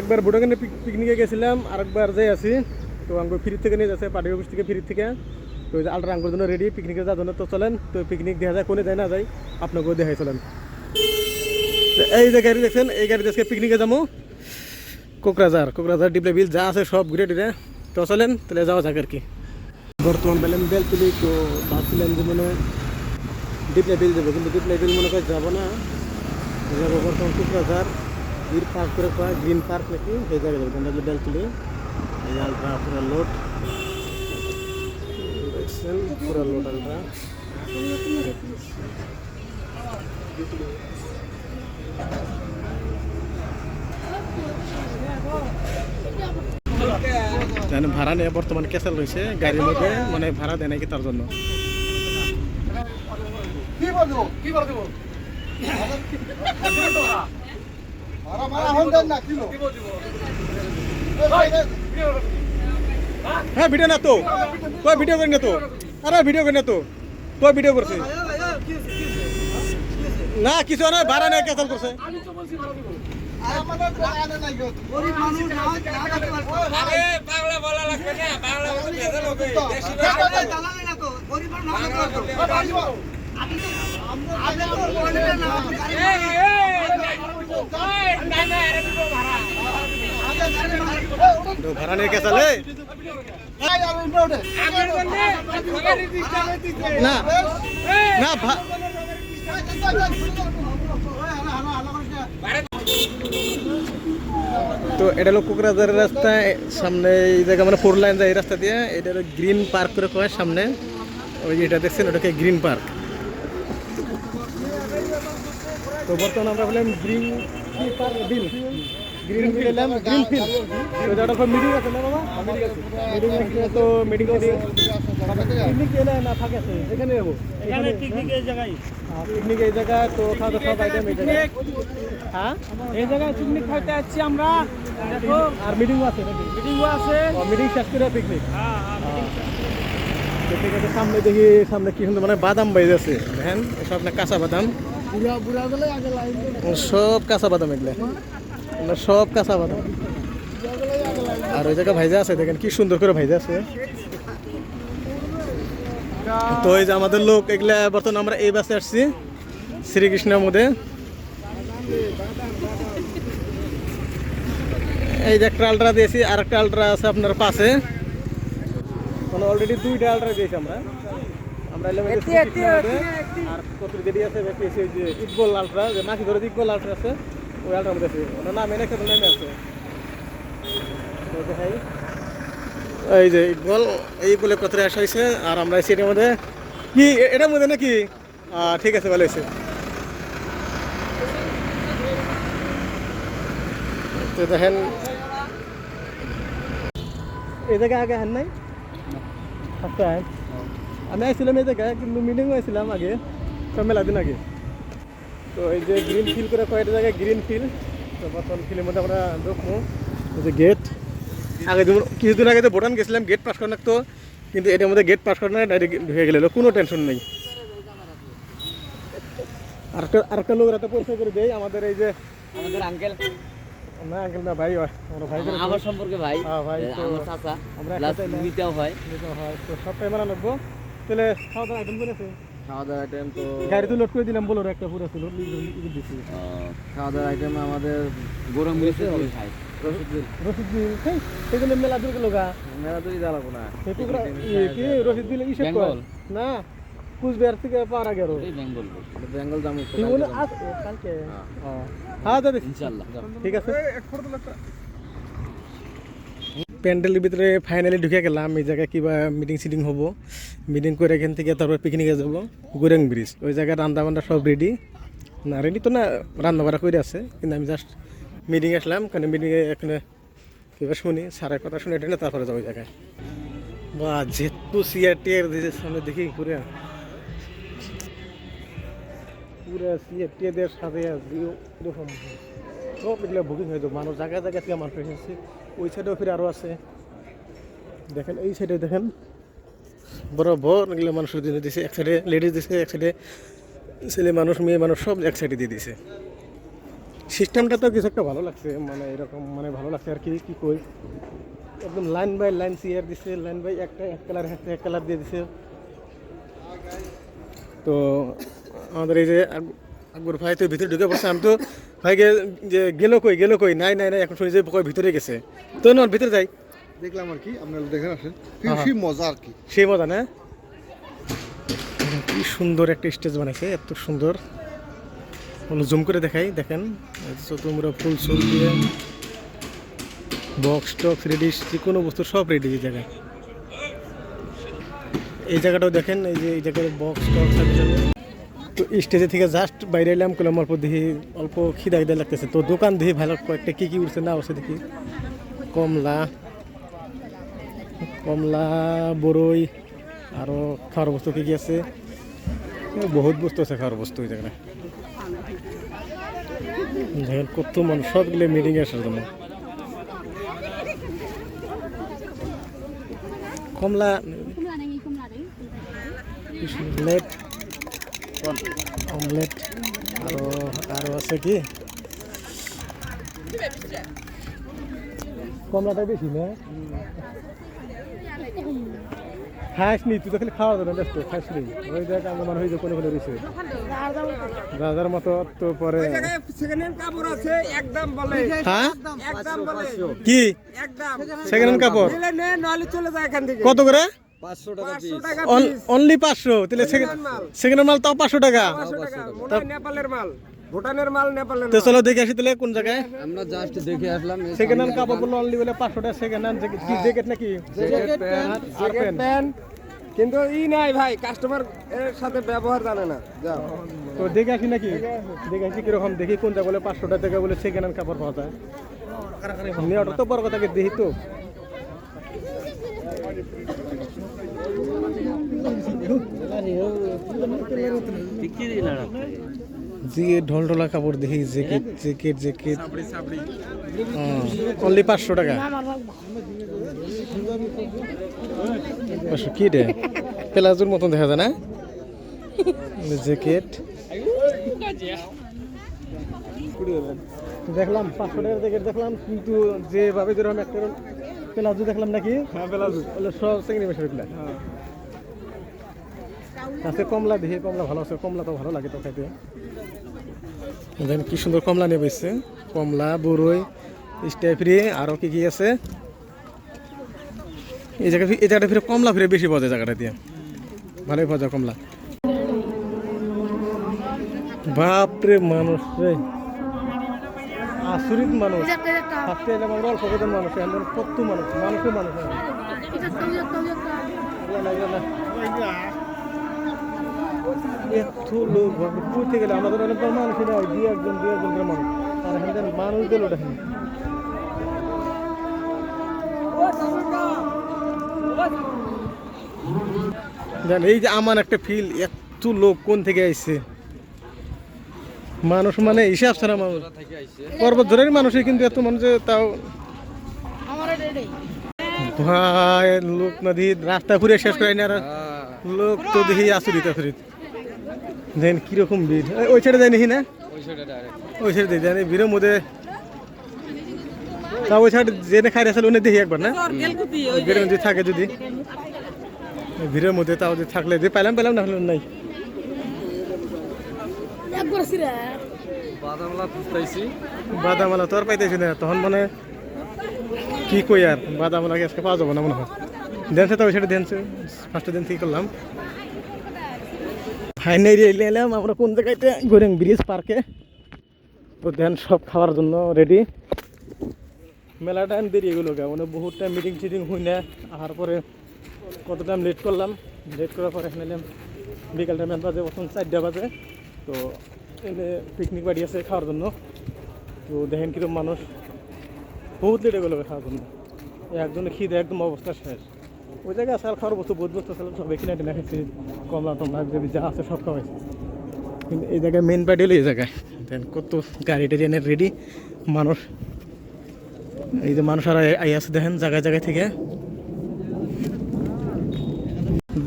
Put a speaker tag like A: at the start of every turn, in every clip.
A: একবার বুড়াগানে পিকনিকে গেছিলাম, আরেকবার যাই আছি, তো আমি ফ্রি থেকে নিয়ে যাচ্ছে, পার্টি অফিস থেকে ফ্রি থেকে। তো আলট্রা আঙ্গুর জন্য রেডি পিকনিকে যাওয়ার জন্য তো চলেন। তো পিকনিক দেখা যায়, কোনে যায় না যায়, আপনাকেও দেখাই চলেন। এই যে গাড়ি দেখছেন, এই গাড়ি আজকে পিকনিকে যাব। কোকরাঝার কোকরাঝার ডিপলে বিল যা আছে সব ঘুরে টুরে তো চলেন, তাহলে যাওয়া যাক আর কি। বর্তমান পেলাম বেল তুলি, তো ভাবছিলাম যে মনে ডিপলে বিল যাব কিন্তু ডিপলে বিল মনে করে যাব না। যাব বর্তমান কোকরাঝার। গ্রিন পার্ক করে পাওয়া গ্রিন পার্ক নাকি? এই জায়গায় যাব। আমরা বেল তুলি এই আলট্রা পুরো লোড। দেখছেন? পুরো লোড আলট্রা। জানি ভাড়া নিয়ে বর্তমান ক্যাসেল রয়েছে গাড়ির মধ্যে মানে ভাড়া দেয় নাকি তার জন্য?
B: কি বলব? কি বলব মারা মারা হন দেন না কিলো
A: হ্যাঁ ভিডিও না তো। তুই ভিডিও করি না তো। আরে ভিডিও করি না তো। তুই ভিডিও করছিস না কিছু না ভাড়া করছে।
B: নাই গো গরিব মানুষ না
C: আরে বাংলা ভাড়া
A: নিয়ে
C: হইতিছে
A: না না তো এটা হলো কোকরাঝারের রাস্তায় সামনে এই জায়গা মানে ফোর লাইন যায় এই রাস্তা দিয়ে, এটা হলো গ্রিন পার্ক করে কয় সামনে, ওই যে এটা দেখছেন, ওটাকে গ্রিন পার্ক তো বর্তমানে আমরা বললাম গ্রিন বিল গ্রিন বিল এলাম গ্রিন ফিল্ড তো এটা একটা মিটিং আছে না বাবা? মিটিং আছে। তো মিটিং করে পিকনিক এলে না থাকে আছে এখানে যাব। এখানে পিকনিক এই জায়গায়। পিকনিক এই জায়গায় তো খাওয়া সব আইটেম এই জায়গায়। হ্যাঁ?
D: এই জায়গায় পিকনিক খাইতে যাচ্ছি আমরা। দেখো।
A: আর মিটিংও আছে
D: মিটিংও আছে।
A: মিটিং শেষ করে পিকনিক
D: হ্যাঁ হ্যাঁ
A: আছে সামনে দেখি সামনে কি সুন্দর মানে বাদাম বাইরে আছে এসব আপনার কাঁচা বাদাম। সব কাঁচা বাদাম এগুলো। এগুলো সব কাঁচা বাদাম। আর ওই জায়গা ভাইজা আছে, দেখেন কি সুন্দর করে ভাইজা আছে। তো এই যে আমাদের লোক এগুলা বর্তমানে আমরা এই বাসে আসছি, শ্রীকৃষ্ণের মধ্যে। এই যে একটা আলট্রা দিয়েছি, আর একটা আলট্রা আছে আপনার পাশে। মানে অলরেডি দুইটা আলট্রা দিয়েছি আমরা। আর কত দেরি আছে যে ইকবল আলট্রা যে মাছি ধরে যে ইকবল আলট্রা আছে ওই আলট্রার মধ্যে আছে। ওনার নাম এনে নামে আছে। এই যে ইকবল এই বলে কথাটা আসা হয়েছে? আর আমরা সিটের মধ্যে। কি এটার মধ্যে নাকি? আহ, ঠিক আছে ভালো হয়েছে। তো দেখেন। এই জায়গায় আগে হান নাই? আচ্ছা আমি আসছিলাম এই জায়গায় কিন্তু মিটিংও আসছিলাম আগে সব মেলা দিন আগে। তো এই যে গ্রিন ফিল করে কয়েকটা জায়গায় গ্রিন ফিল তো বর্তমান ফিলের মধ্যে আমরা ঢুকবো। এই যে গেট আগে যেমন কিছুদিন আগে তো ভুটান গেছিলাম গেট পাস করে তো কিন্তু এটার মধ্যে গেট পাস করে না ডাইরেক্ট ঢুকে গেলে কোনো টেনশন নেই। আরেকটা আরেকটা লোক রাতে পরিচয় করে দেয় আমাদের এই যে
D: আমাদের আঙ্কেল
A: না আঙ্কেল না ভাই আমরা ভাই
D: আমার সম্পর্কে ভাই
A: হ্যাঁ ভাই
D: আমার চাচা
A: আমরা।
D: হয়।
A: হয় তো সবটাই মারা লাগবো তাহলে খাওয়া দাওয়া আইটেম করেছে
E: খাওয়া দাওয়ার আইটেম তো
A: গাড়ি তো লোড করে দিলাম বলো একটা পুরো ছিল
E: খাওয়া দাওয়ার আইটেম আমাদের
D: গরম হবে খাই
A: রসিদ বিল সেই সেগুলো মেলা দূর গেল গা।
E: মেলা তো জ্বালাবো না
A: টুকরা কি রসিদ বিল ইসে কর না কুচবিহার থেকে
D: বেঙ্গল।
A: কালকে। হ্যাঁ দাদা
D: ইনশাআল্লাহ।
A: ঠিক আছে। প্যান্ডেলের ভিতরে ফাইনালি ঢুকে গেলাম, এই জায়গায় কিবা মিটিং সিটিং হব। মিটিং করে এখান থেকে তারপর পিকনিকে যাব গুরেং ব্রিজ ওই জায়গায় রান্না বান্না সব রেডি না রেডি তো না, রান্না বান্না করে আছে, কিন্তু আমি জাস্ট মিটিং আসলাম, কারণ মিটিংয়ে এখানে কিবা শুনি, স্যারের কথা শুনে এটা তারপরে যাব ওই জায়গায়। বা যেহেতু সিআর টিয়ার দিয়েছে সামনে দেখি ঘুরে। পুরা সিআর টিয়াদের সাথে এরকম সব এগুলো বুকিং হয়ে যাবে। মানুষ জায়গায় জায়গা থেকে মানুষ এসেছে। ওই সাইডেও ফিরে আরও আছে। দেখেন, এই সাইডে দেখেন বড় বড় এগুলো মানুষের জন্য দিছে। এক সাইডে লেডিস দিছে, এক সাইডে ছেলে মানুষ, মেয়ে মানুষ, সব এক সাইডে দিয়ে দিছে। সিস্টেমটা তো কিছু একটা ভালো লাগছে মানে এরকম মানে ভালো লাগছে আর কি কি কই। একদম লাইন বাই লাইন চেয়ার দিছে লাইন বাই একটা, এক কালার একটা এক কালার দিয়ে দিছে। তো আমাদের এই যে আকবর ভাই তো ভিতরে ঢুকে পড়ছে আমি তো ভাইকে যে গেলো কই গেলো কই? নাই নাই নাই এখন শুনি যে কই ভিতরে গেছে। তো না ভিতরে যাই।
F: দেখলাম আর কি আপনারা দেখে আসেন।
A: হ্যাঁ,
F: খুবই মজা আর কি।
A: সেই মজা না? কি সুন্দর একটা স্টেজ বানাইছে এত সুন্দর। কোনো জুম করে দেখাই দেখেন। তোমরা ফুল সুল দিয়ে বক্স টক্স রেডি যে কোনো বস্তু সব রেডি এই জায়গায়। এই জায়গাটাও দেখেন এই যে এই জায়গায় বক্স টক্স। তো স্টেজে থেকে জাস্ট বাইরে এলাম করলাম অল্প দেখি অল্প খিদা খিদা লাগতেছে। তো দোকান দেখি ভালো কয়েকটা কী কী উঠছে না উঠছে দেখি। কমলা কমলা বড়ই আরও খাওয়ার বস্তু কী কী আছে? বহুত বস্তু আছে খাওয়ার বস্তু জায়গায়। দেখেন কত মানুষ সবগুলো মিটিংয়ে আসার জন্য। কমলা অমলেট অমলেট আরও আরও আছে কি? কমলাটা বেশি না? খাস নি তুই তো খালি খাওয়া দাওয়া ব্যস্ত খাস নি। ওই দেখ আমার মনে হয় কোনো কোনো রয়েছে। রাজার মতো তো পরে। হ্যাঁ? কি? সেকেন্ড হ্যান্ড কাপড়? কত করে?
E: পাঁচশো টাকা
C: পাঁচশো
A: অনলি পাঁচশো? তাহলে সেকেন্ড মাল তাও পাঁচশো টাকা?
C: পাঁচশো টাকা। মনে নেপালের মাল। ভুটানের মাল নেপালের
A: তো চলো দেখে আসি তাহলে কোন জায়গায়।
E: আমরা জাস্ট দেখে আসলাম
A: সেকেন্ড হ্যান্ড কাপড় বলল অনলি বলে পাঁচশো টাকা সেকেন্ড হ্যান্ড কি জ্যাকেট নাকি? আর
C: জ্যাকেট
A: প্যান্ট
C: প্যান্ট কিন্তু ই নাই ভাই কাস্টমার এর সাথে ব্যবহার জানে না। যাও।
A: তো দেখে আসি নাকি? দেখে আসি কীরকম দেখি কোন জায়গায় বলে পাঁচশো টাকা বলে সেকেন্ড হ্যান্ড কাপড় পাওয়া যায়। নেওয়াটা তো বড় কথা কি দেখি তো। যে ঢলঢলা কাপড় দেখি জ্যাকেট জ্যাকেট জ্যাকেট। অনলি পাঁচশো টাকা। পাঁচশো কি রে? পেলাজুর মতন দেখা যায় না? জ্যাকেট। দেখলাম পাঁচশো টাকার জ্যাকেট দেখলাম কিন্তু যেভাবে যেরকম একটা পেলাজু দেখলাম নাকি? হ্যাঁ পেলাজু। সব সেকেন্ড আছে কমলা দেখি কমলা ভালো আছে কমলা তো ভালো লাগে তো খাইতে। দেখেন কি সুন্দর কমলা নিয়ে বসছে কমলা বরই স্ট্রবেরি আরও কি কি আছে? এই জায়গা এই জায়গাটা ফিরে কমলা ফিরে বেশি পাওয়া যায় জায়গাটা দিয়ে। ভালোই পাওয়া যায় কমলা। বাপরে মানুষ রে। আসরিত মানুষ। ফার্স্টে এলাম আমরা অল্প কজন মানুষ এখন কত মানুষ? মানুষের মানুষ এত লোক পড়তে গেলে আমাদের অনেক মানুষ নয় দুই একজন দুই একজন মানুষ। আর এখানে মানুষ দিল দেখেন জান, এই যে আমার একটা ফিল এত লোক কোন থেকে আইছে? মানুষ মানে হিসাব ছাড়া মানুষ। পর্বত ধরের মানুষই কিন্তু এত মানুষে তাও ভাই, লোক নদী রাস্তা ঘুরে শেষ করে না লোক তো দেখি আসরিত আসরিত দেন কীরকম ভিড় এই, ওই সাইডে যাই নাকি না?
E: ওই
A: ওই সাইডে যাই ভিড়ের মধ্যে তা ওই সাইড জেনে খাই আসলে উনি দেখি একবার না? ভিড়ের মধ্যে থাকে যদি। ভিড়ের মধ্যে তাও যদি থাকলে যে পেলাম পেলাম না হলে নাই।
E: বাদামলা
A: তো আর পাইতেছি না তখন মানে কি কই আর বাদামালা আজকে পাওয়া যাব না মনে হয়। দেনছে তো ওই সাইডে দেনছে। ফার্স্ট দিন থেকে করলাম। ফাইনালি এলাম। আমরা কোন জায়গাতে গোরেং ব্রিজ পার্কে। তো দেন সব খাওয়ার জন্য রেডি মেলা টাইম দেরি এগুলো গা মানে বহুত টাইম মিটিং টিটিং হই না। আসার পরে কত টাইম লেট করলাম। লেট করার পরে এখানে বিকাল টাইম বাজে প্রথম চারটা বাজে। তো এনে পিকনিক বাড়ি আছে খাওয়ার জন্য। তো দেখেন কীরকম মানুষ। বহুত লেট এগুলো খাওয়ার জন্য। একজনের খিদে, একদম অবস্থা শেষ। ওই জায়গায় আছে খাওয়ার বস্তু, বহুত বস্তু আছে, সব এখানে টেনে খেয়েছি কমলা, টমলা যদি যা আছে সব খাওয়াইছে কিন্তু এই জায়গায় মেন পার্টি হলো এই জায়গায়। দেন কত গাড়ি টাড়ি এনে রেডি মানুষ। এই যে মানুষ আর আই আছে, দেখেন, জায়গায় জায়গায় থেকে।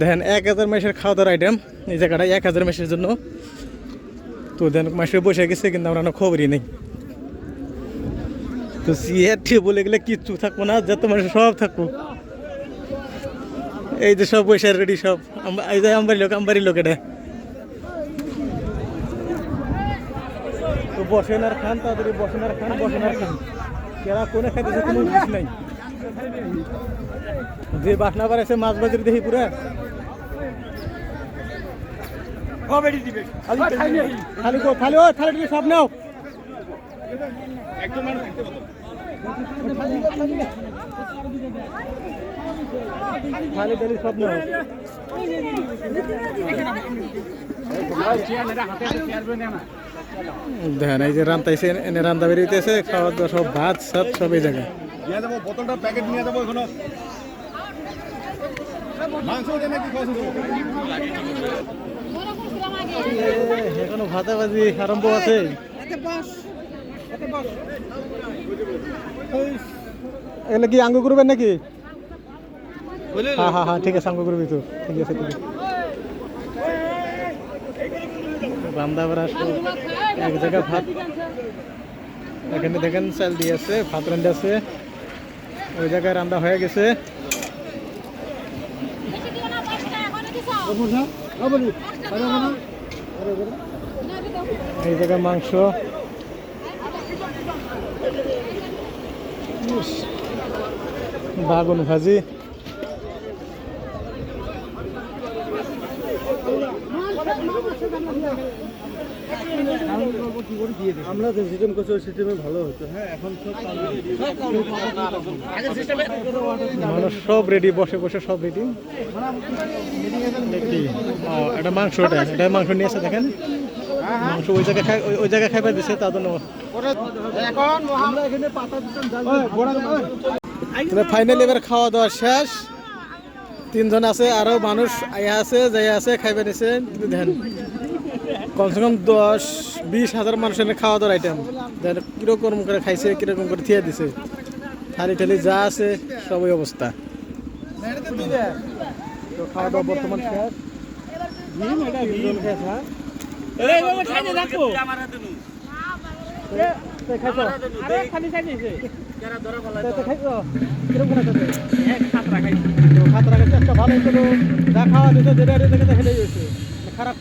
A: দেখেন, এক হাজার মাসের খাওয়া দাওয়ার আইটেম এই জায়গাটা এক হাজার মাসের জন্য। তো দেন মাসে বসে গেছে, কিন্তু আমরা কোনো খবরই নেই। তো সিয়ারটি বলে গেলে কিচ্ছু থাকব না যত মানুষ সব থাকব। এই যে সব পয়সা রেডি সব। এই যে আমবাড়ি লোক আমবাড়ি লোক এটা। তো বসেন আর খান তাড়াতাড়ি বসেন আর খান বসেন আর খান। কেরা কোনে খাইতেছে কোনো বুঝ নাই। যে বাসনা বাড়াইছে মাছ বাজারে দেখি পুরা। খালি খালি ও খালি সব নাও। খালি দালি সব নাও দেখেন এই যে রান্তাইছে এনে রান্না বেরিয়েছে খাওয়া দাওয়া সব ভাত সব সব এই জায়গায়।
F: নিয়ে যাব বোতলটা প্যাকেট নিয়ে যাব এখনও। মাংস নাকি
A: এখনও ভাতাবাজি আরম্ভ আছে। এগুলো কি আঙ্গ করবেন নাকি? হ্যাঁ হ্যাঁ হ্যাঁ ঠিক আছে আঙ্গ করবি তো ঠিক আছে, ঠিক এক জায়গায় ভাত। এখানে দেখেন, চাল আছে, ভাত রান্না আছে। ওই জায়গায় রান্না হয়ে গেছে। এই জায়গায় মাংস। বাগুন ভাজি।
F: আমরা যে সিস্টেম করছি ওই সিস্টেমে ভালো হতো। হ্যাঁ এখন সব
A: মানুষ সব রেডি বসে বসে সব রেডি ও, এটা মাংস এটা এটা মাংস নিয়ে এসে দেখেন। মাংস ওই জায়গায় খাই ওই- জায়গায় খাইবার দিছে তার জন্য। ফাইনালি এবার খাওয়া দাওয়া শেষ। তিনজন আছে আরও মানুষ আয়া আছে যাই আছে খাইবে নিছে কিন্তু দেখেন কমসে কম দশ বিশ হাজার মানুষের খাওয়া দাওয়ার আইটেম দেখেন কীরকম করে খাইছে কীরকম করে থিয়ে দিছে। থালি টালি যা আছে সবই অবস্থা। তো খাওয়া দাওয়া বর্তমান খারাপ